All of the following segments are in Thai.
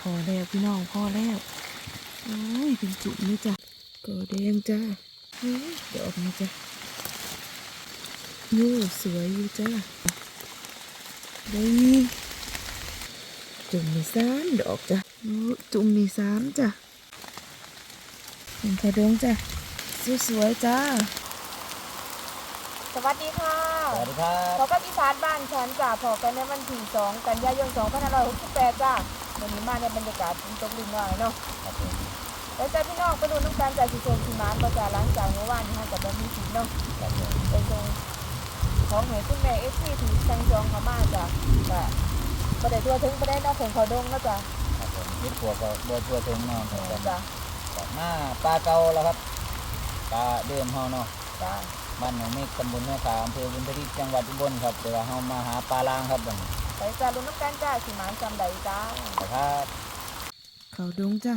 พอแล้วพี่น้องพอแล้วโอ้ยเป็นจุ่มเลยจ้ะก็แดงจ้าเฮ้ยเดี๋ยวออกมาจ้ะยูสวยอยู่จ้าได้จุ่มมีสามดอกจ้ะยูจุ่มมีสามจ้ะเห็นกระดงจ้ะสวยๆจ้าสวัสดีค่ะ สวัสดีครับพอกับอีสานบ้านฉันจ้ะพอกันในวันที่ 2 กันยายน 2568 จ้ะ วันนี้มาในบรรยากาศฝนตกลินน้อยเนาะครับผมแล้วจ้าพี่น้องไปดูน้ำการจ่ายสิโซนสิมานมาจ้ะหลังจากเมื่อวานนี้ฮะกับบ่มีสินเนาะครับผมไปส่งของให้คุณแม่เอฟซีที่สั่งจองเข้ามาจ้ะก็บ่ได้ทั่วถึงบ่ได้เนาะของเขาดงเนาะจ้ะครับผมยึดตัวก็บัวตัวถึงเนาะครับผมจ้ะจากหน้าปลาเก่าแล้วครับปลาเดิมเฮาเนาะจ้ะบ้านหนองเมฆตำบลแม่ขาอำเภอบุญทริกจังหวัดอุบลครับเดี๋ยวเฮามาหาปลาลางครับบัดนี้ ไปจ้ะดูน้ำการจ่ายสิมานจำได้จ้านะครับเขาดงจ้ะ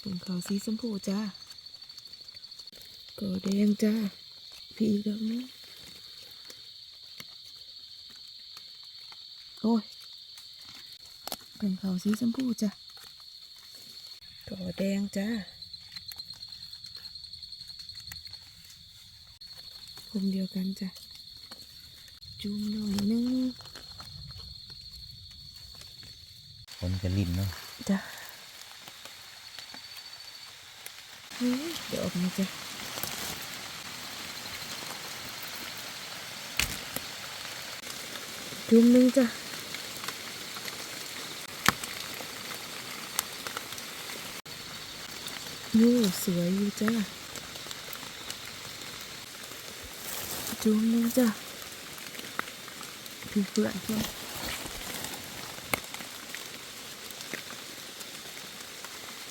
เป็นเขาสีชมพูจ้าก็แดงจ้าพี่อีกดอกนึงโอ้ยเป็นเขาสีชมพูจ้ะก็แดงจ้า มเดียวกันจ้ะ จุ่มหน่อยนึงคนจะลิ้นเนาะจ้ะเฮ้ยเดี๋ยวออกมาจ้ะจุ่มหนึงจ้ะยูสวยอยู่จ้ะ จุ่มหนึงจ้ะพี่เพื่อนเพื่อน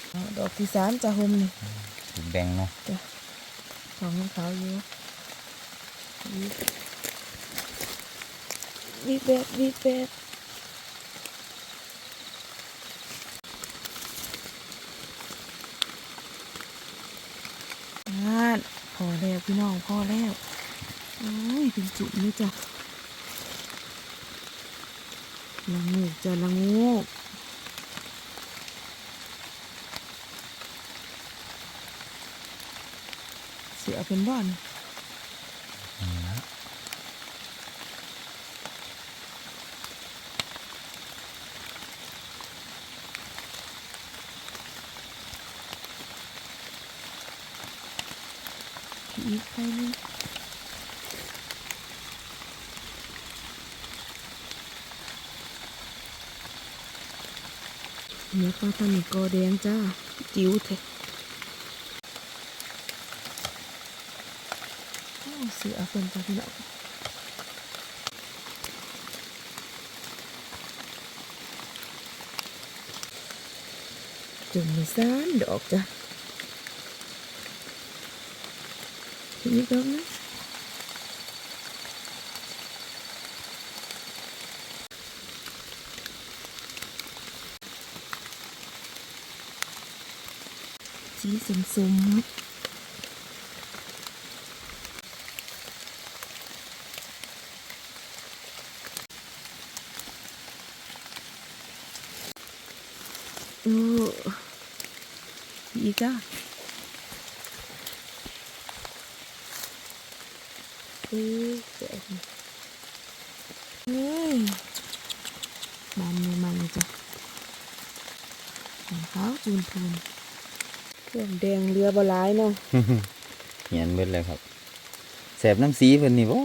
เอาดอกที่สามจะหมนี่ถึงแบ่งเนาะของของเขาอยู่วิบวิบแบบวิบแบบงานพอแล้วพี่น้องพอแล้ว โอ้ยเป็นจุ่มเลยจ้ะละงูกจ้ะละงูกเสือเป็นบ่อนอืมอีกใครนึงเนื้อ ปลาตานิกอแดงจ้า จิ๋วเถอะโอ้เสือเป็นจ้าพี่น้องจุ่มในสามดอกจ้ะอีกดอกนึง สีสมสมโอ้อีกอะเอ้ยเจ็บเฮ้ยมันเลยมันเลยจ้ะของ เขาจูนพูนเครื่องแดงเรือบหลายเนาะเหียนเบิดเลยครับแสบน้ำสีเพิ่นนี่บ่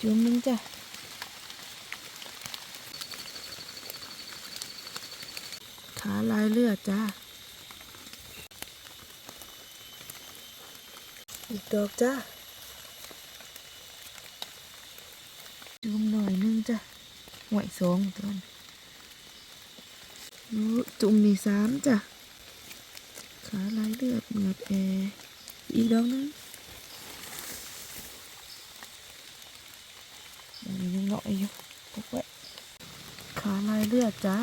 จุ่มนึงจ้ะขาลายเลือดจ้าอีกดอกจ้าจุ่มหน่อยนึงจ้ะหวยสองตัวนี้อู้ จุ่มมีสามจ้ะ ขาลายเลือดเหมือดแอร์อีกดอกนึงมันยังเงาะอยู่พวกแวะขาลายเลือดจ้า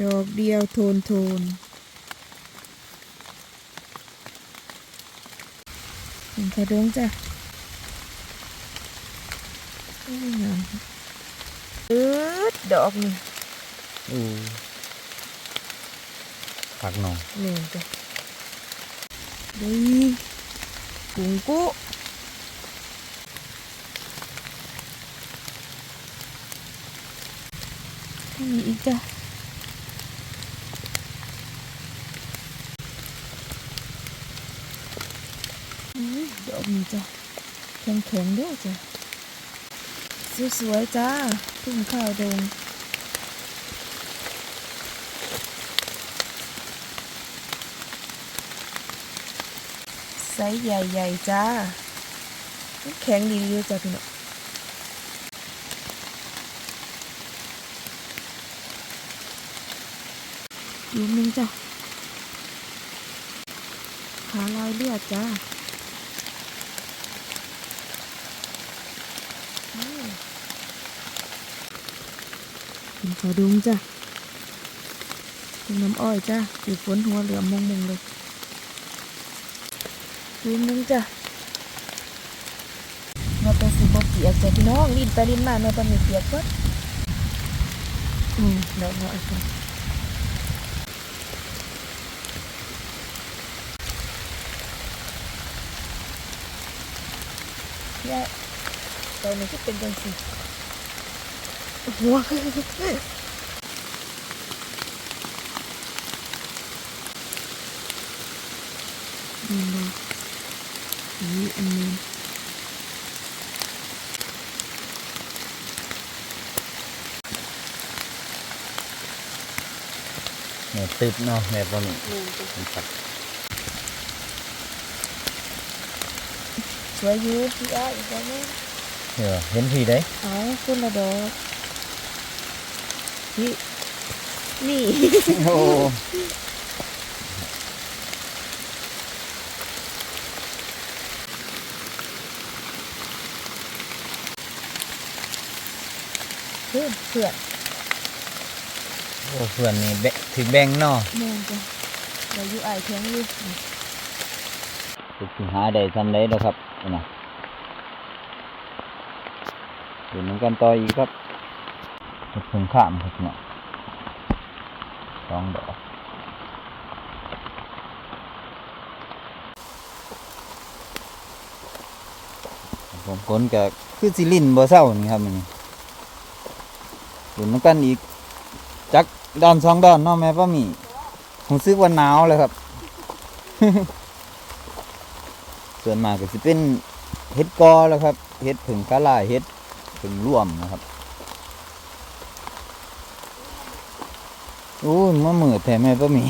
ดอกเดียวโทนโทนเห็นไข่ดงจ้ะ อ้ยงามอืดดอกนี่อู้ผักหนองเหนื่อยจ้ะดีกุ้งกุที่มีอีกจ้ะอุ๊ยดอกนี้จ้ะแข็งแข็งๆด้วยจ้ะ สวยๆจ้าทุ่งข้าวดงไซส์ใหญ่ๆจ้าแข็งดีๆจ้ะพี่น้องดูนึงจ้ะขาลายเลือดจ้าอืม เป็นขอดุงจ้ะเป็นน้ำอ้อยจ้ะสีฝนหัวเหลือมมงๆเลยดูนึงจ้ะเราเป็นสีบเปียกจ้ะพี่น้องลินไปลินมาเราเป็นเปียกก็อืมเดี๋ยวเราเอาไปแย่ตอนนี้ก็เป็นจังสิ หัวนี่เนาะนี่อันนี้แม่ตึบเนาะแม่บ่มีเป็นผัก สวยอยู่พี่อ้ายอีกแล้ว นี่เออเห็นพี่ได้เอาคุณละดอกนี่นี่ โอ้เพื่อนเพื่อนโอ้เพื่อนนี่แบะถึงแบ่งเนาะแม่นจ้ะเดี๋ยวอยู่อ้ายแข็งอยู่นี่สิหาได้ทำได้แล้วครับนี่นะเดี๋ยวมันกันต่ออีกครับ เพิ่งข้ามครับเนาะสองดอกผมคนก็คือสิลินบ่เศร้านี่ครับมันนี่เดี๋ยวมันกันอีก จักดอนสองดอนเนาะแม่ป้ามีผมซื้อว่าหนาวเลยครับ ส่วนมากก็สิเป็นเห็ดกอแล้วครับ เห็ดผึ่งกะลายเห็ดผึ่งร่วมนะครับ โอ้ยมามือแต่แม่ป้าหมี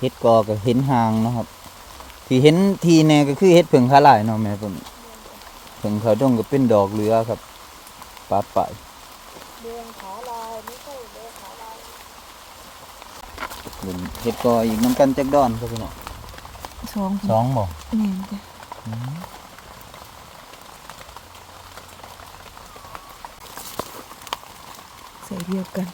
เห็ดกอก็เห็นหางนะครับ ที่เห็นทีแน่ก็คือเห็ดผึ่งกะลายเนาะแม่ป้าหมีผึ่งเขาดงก็เป็นดอกเรือครับปาดไปเดือนขาลายไม่ใช่เดือนขาลายเป็นเห็ดกออีกน้ำกันจักดอนครับพี่น้องสองสองบ่แม่นจ้ะใส่ เดียวกัน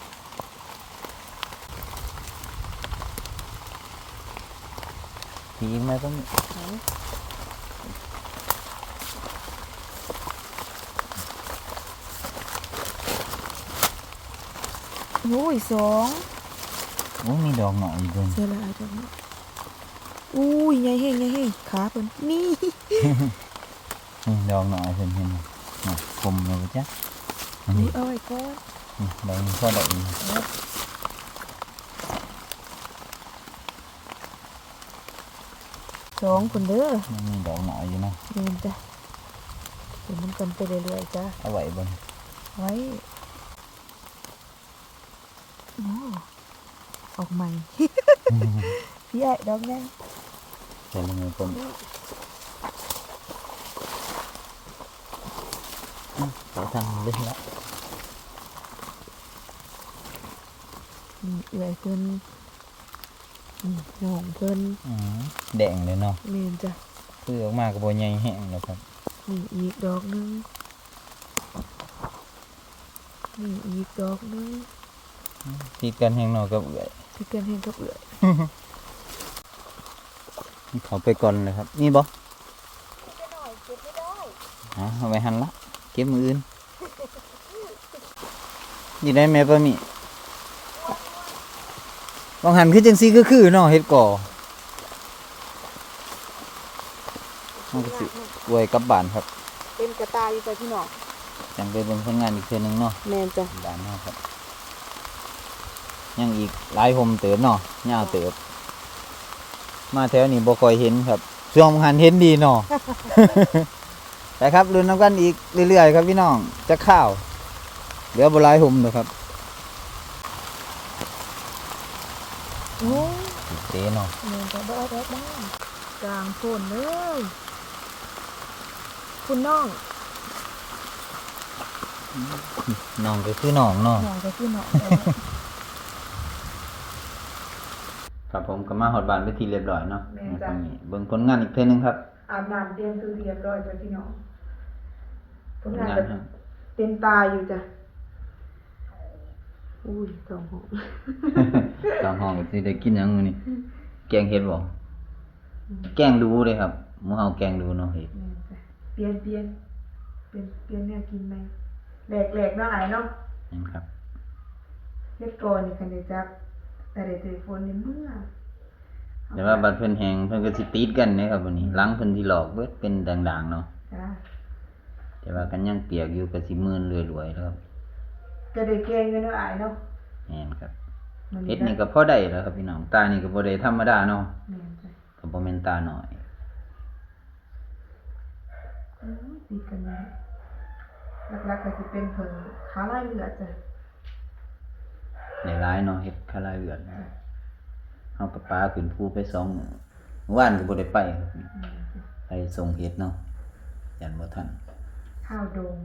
ทีแม่ป้าหมีโอ้ยสองโอ้มีดอกหน่อยอีกด้วยเสียละอายจังเนาะอุ้ยใหญ่เฮงใหญ่เฮงขาเพิ่นนี่นี่ดอกหน่อยเห็นเห็นน่ะคมเลยจ้ะอันนี่นี้เอาไว้ก่อน นี่ดอกนี้ก็ดอกอีกสองคนเด้อยังมีดอกหน่อยอยู่นะเดินจ้ะเดี๋ยวมันกันไปเรื่อยๆจ้ะเอาไว้บนไว้โอ้ออกใหม่พี่ไอ้ดอกแน่ใส่ลงไปต้นขอทางเล็กละ นี่เอื่อยเพิ่นนี่น้องเพิ่นอืมแดงเลยเนาะเมนจ้ะคือออกมาก็บ่ใหญ่แห้งแล้วครับนี่อีกดอกหนึงนี่อีกดอกหนึงติดกันแห้งเนอกกับเอื่อยที่เกินเห็นกับเอื่อยเขาไปก่อนเลยครับ นี่บ่ไปหน่อยเก็บไม่ได้อะเอาไว้หันละเก็บมืออื่นนี่ได้แม่ปะมี บางหันคือจังซี่คือคือเนาะเฮ็ดก่อมันก็สิอวยกลับบ้านครับ เป็นกระตายอยู่จ้ะพี่น้องจังไปเบิ่งผลงานอีกเทื่อนึงเนาะแมนจ้ะบ้านเฮาครับ ยังอีกหลายโฮมเติบเนาะยาวเติบ มาแถวนี้บ่ค่อยเห็นครับช่วงหันเห็นดีเนาะ แต่ครับรุ่นน้ำกันอีกเรื่อยๆครับพี่น้องจะข้าว เหลือบ่หลายโฮมเด้อครับ โอ้ยเตเนาะแมนจ้ะบ่เอาดอกบ้างกลางโคนเลย คุณน้อง น้องก็คือน้องเนาะน้องก็คือน้องครับผมก็มาฮอดบ้านไปนที่เรียบร้อยเนาะแม่นจ้ะเบิ่งผลงานอีกเทื่อนึงครับอาบน้ำเตรียมตัวเรียบร้อยจ้ะพี่น้องผผลลงานงานก็ครับเต็มตาอยู่จ้ะ อุ้ยสองหกตามห้องก็สิได้กินหยังมื้อนี้แกงเห็ดบ่แกงดูเลยครับหมู่เฮาแกงดูเนาะเฮ็ดแม่นจ้ะเปลี่ยนเปลี่ยนเปลี่ยนเปลี่ยนแนวกินไหมแหลกแหลกๆเนาะไอ้เนาะนั่นครับเฮ็ดก่อนนี่คันได้จับแต่ได้ถือฝนในเมื่อแต่ว่าบัดเพิ่นแฮงเพิ่นก็สิติดกันเด้ครับวันนี้หลังเพิ่นสิหลอกเบิดเป็นด่างๆเนาะจ้ะแต่ว่ากันยังเปียกอยู่ก็สิมืนรวยๆแล้วครับ ก็ได้แกงกันเนาะไอ้เนาะแม่นครับมัเฮ็ดนี่ก็พอได้แล้วครับพี่น้องตานี่ก็บ่ได้ธรรมดาเนาะแม่นจ้ะก็บ่แม่นตาน้อยอืมติดกันเลยหลักๆก็สิเป็นเพิ่นขาลายเลือดจ้ะได้หลายเนาะเฮ็ดคาลายเลือดเฮากับป้าขึ้นภูไปสองมื้อเมื่อวานก็บ่ได้ไปครับแม่นจ้ะไปส่งเฮ็ดเนาะยันบ่ทันข้าวดง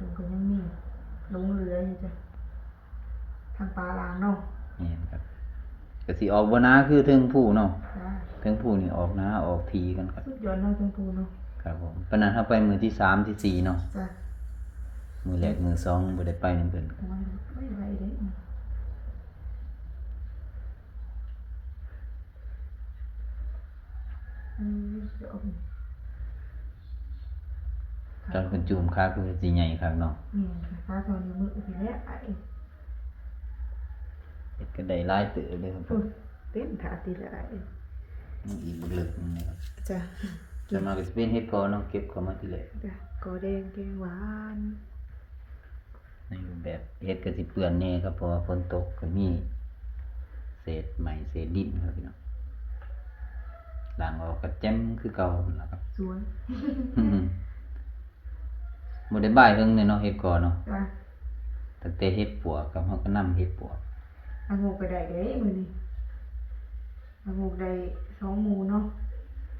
ดงก็ยังมีหลงเหลืออยู่จ้ะทางปลาลางเนาะแม่นครับก็สิออกบ่นาคือเทิงผู้เนาะจ้ะเทิงผู้นี่ออกนาออกทีกันครับ สุดยอดเนาะชมพูเนาะครับผมปานนั้นเฮาไปมื้อที่สามที่สี่เนาะจ้ะมื้อแรกมื้อสองบ่ได้ไปนำเพิ่นครับมันไม่ไหวเด้อืมเดี๋ยวเอาไป ตอนเพิ่นจูมขาคือสิใหญ่ครับเนาะเนี่ยค่ะฟ้าทองนิ้วมือไปแล้วไอ้เฮ็ดก็ได้หลายเตื้อเลยครับปุ่นเต้นขาตีละไอ้นี่อีกลึกนึงนะครับจ้ะส่วนมากก็สิเป็นเฮ็ดกอเนาะเก็บเข้ามาทีแรกจ้ะกอแดงแกงหวานในรูปแบบเฮ็ดก็สิเปื้อนแน่ครับเพราะว่าฝนตกก็มีเศษไม้เศษดินครับพี่น้องล้างออกก็แจ่มคือเก่านั่นล่ะครับสวย บ่ได้บ่ายเฮิงเลยเนาะเฮ็ดกอเนาะจ้ะตั้งแต่เฮ็ดปวกกับเฮาก็นำเฮ็ดปวกอางูก็ได้เด้มื้อนี้อางูได้สองหมูเนาะ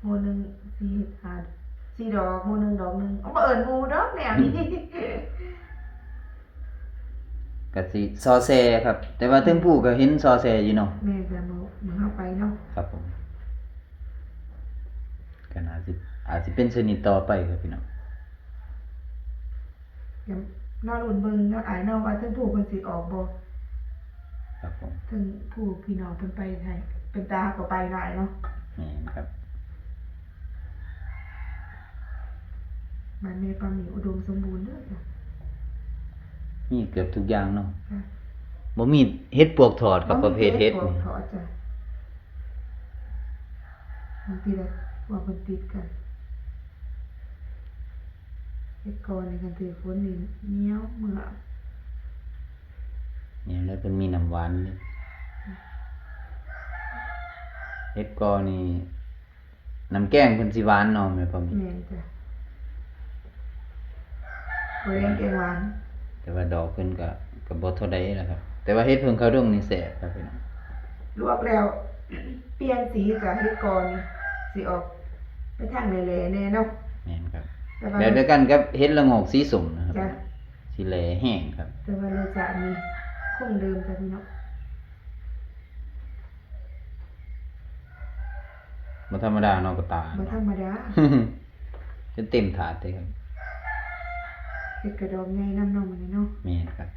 หมูหนึงสี่หาสี่ดอกหมูหนึงดอกหนึงเอาบ่เอิ้นหมูดอกแนวนี้ก็สิซอแซครับ แต่ว่าเทิงผู้ก็เห็นซอแซอยู่เนาะแม่จะมามาเอาไปเนาะครับผมก็น่าสิอาจสิเป็นชนิดต่อไปครับพี่น้อง เดี๋ยวรอลุ้นเบิ่งเนาะอายเนาะว่าถึงผู้เพิ่นสิออกบ่ครับผมถึงผู้พี่น้องเพิ่นไปให้เป็นตาก็ไปหลายเนาะนี่ครับบ้านแม่ปามีอุดมสมบูรณ์เด้อจ้ะมีเกือบทุกอย่างเนาะค่ะบ่มีเฮ็ดปวกถอดกับประเภทเฮ็ดบ่นี่มีขอจ้ะบางทีละว่าเพิ่นติดกัน เฮ็ดก่อนนี่กันถือฝนนี่เหนียวเมื่อเนี่ยแล้วเป็นมีน้ำหวานนี่เฮ็ดกอนี่น้ำแกงเพิ่นสิหวานเนาะแม่พ่อมีแม่นจ้ะบ่เลี้ยงแกงหวานแต่ว่าดอกเพิ่นก็ก็บ่เท่าใดล่ะครับ แต่ว่าเฮ็ดเพิ่นเขาดงนี่แซ่บครับพี่น้องลวกแล้ว เปลี่ยนสีจ้ะเฮ็ดก่อนนี่สิออกไปทางแหล่ๆแน่เนาะแม่นครับ แต่ว่าแบบเดียวกันกับเฮ็ดละโงกสีส้มนะครับจ้ะสีแลแห้งครับ แต่ว่ารสชาตินี่คงเดิมจ้ะพี่น้องบ่ธรรมดาเนาะก็ตาบ่ธรรมดาจนเต็มถาดเลยครับเฮ็ดกระดองใหญ่น้ำนมอันนี้เนาะแม่นครับ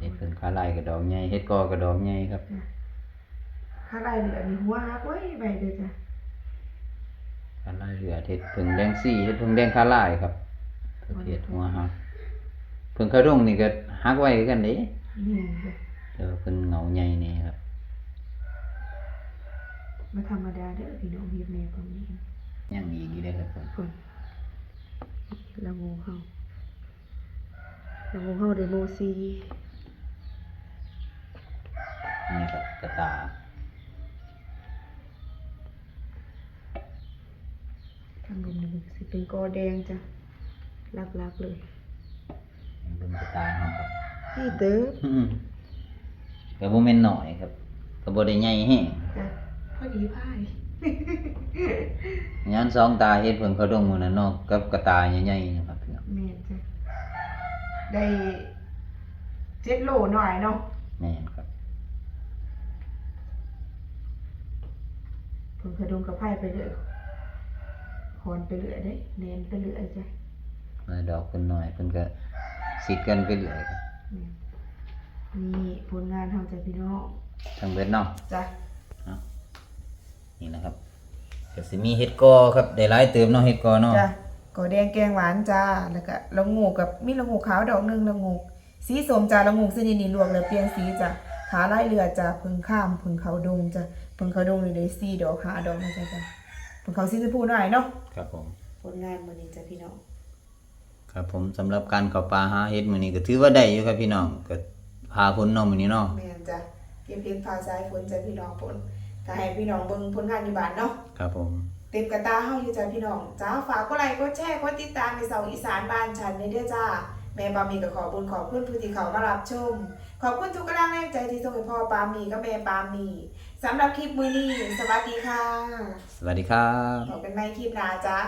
เฮ็ดเพิ่นขาลายก็ดอกใหญ่เฮ็ดกอก็ดอกใหญ่ครับจ้ะข้าไรเหลือนี่หัวฮักไว้ไปเด้อจ้ะ คันลายเรือเฮ็ดผึ่งแดงซี่เฮ็ดผึ่งแดงคาลายครับประเภทหัวหักผึ่งขาวดงนี่ก็หักไว้คือกันเด้นี่จ้ะแต่ว่าเพิ่นเหงาใหญ่นี่ครับมาธรรมดาเด้อพี่น้องเฮ็ดแม่ปานนี้ยังอีกอยู่เด้อครับผมคนละงูเฮาละงูเฮาได้โมซีนี่ครับกระตา ทางบนนี่ สิเป็นกอแดงจ้ะลักๆเลยเบิ่งกระตาเฮาครับนี่เด้ออืมก็บ่แม่นน้อยครับก็บ่ได้ใหญ่แฮงจ้ะพอดีพายย้อนสองตาเฮ็ดเพิ่งเขาดงมื้อนั้นเนาะกับกระตาใหญ่ๆนะครับพี่น้องแม่นจ้ะได้เจ็ดโลหน่อยเนาะแม่นครับเพิ่นกระดงกระไพ่ไปเรื่อย หอนไปเรื่อยเด้เน้นไปเรื่อยจ้ะมาดอกเพิ่นน้อยเพิ่นก็สิดกันไปเรื่อยครับนี่ผลงานทำจากพี่น้องทั้งเบิดเนาะจ้ะนี่นะครับก็สิมีเห็ดกอครับได้หลายเติมเนาะเห็ดกอเนาะจ้ะกอแดงแกงหวานจ้าแล้วก็ละงูกับมีละงูขาวดอกหนึงละงูสีส้มจ้าละงูสีนี่นี่รวมแล้วเปลี่ยนสีจ้ะขาลายเรือจ้ะเพึ่งข้ามเพึ่งเขาดงจ้ะเพึ่งเขาดงนี่ได้สี่ดอกห้าดอกนะจ้ะจ้ะ เพึ่งเขาสีชมพูหน่อยเนาะครับผม ผลงานมื้อนี้จ้ะพี่น้องครับผมสำหรับการเข้าป่าหาเห็ดมื้อนี้ก็ถือว่าได้อยู่ครับพี่น้องก็พาพ้นเนาะมื้อนี้เนาะแม่นจ้ะเก็บเพชรพาสายฝนจ้ะพี่น้องฝนถ้าให้พี่น้องเบิ่งผลงานอยู่บ้านเนาะครับผม เต็มกระตาเฮาอยู่จ้ะพี่น้องจ้าฝากกดไลค์กดแชร์กดติดตามในเสาอีสานบ้านฉันในเด้อจ้าแม่ปามีก็ขอบุญขอบคุณผู้ที่เขามารับชม ขอบคุณทุกกำลังแรงใจที่ส่งให้พ่อปามีกับแม่ปามี สำหรับคลิปมื้อนี้สวัสดีค่ะ สวัสดีครับพบกันใหม่คลิปหน้าจ้า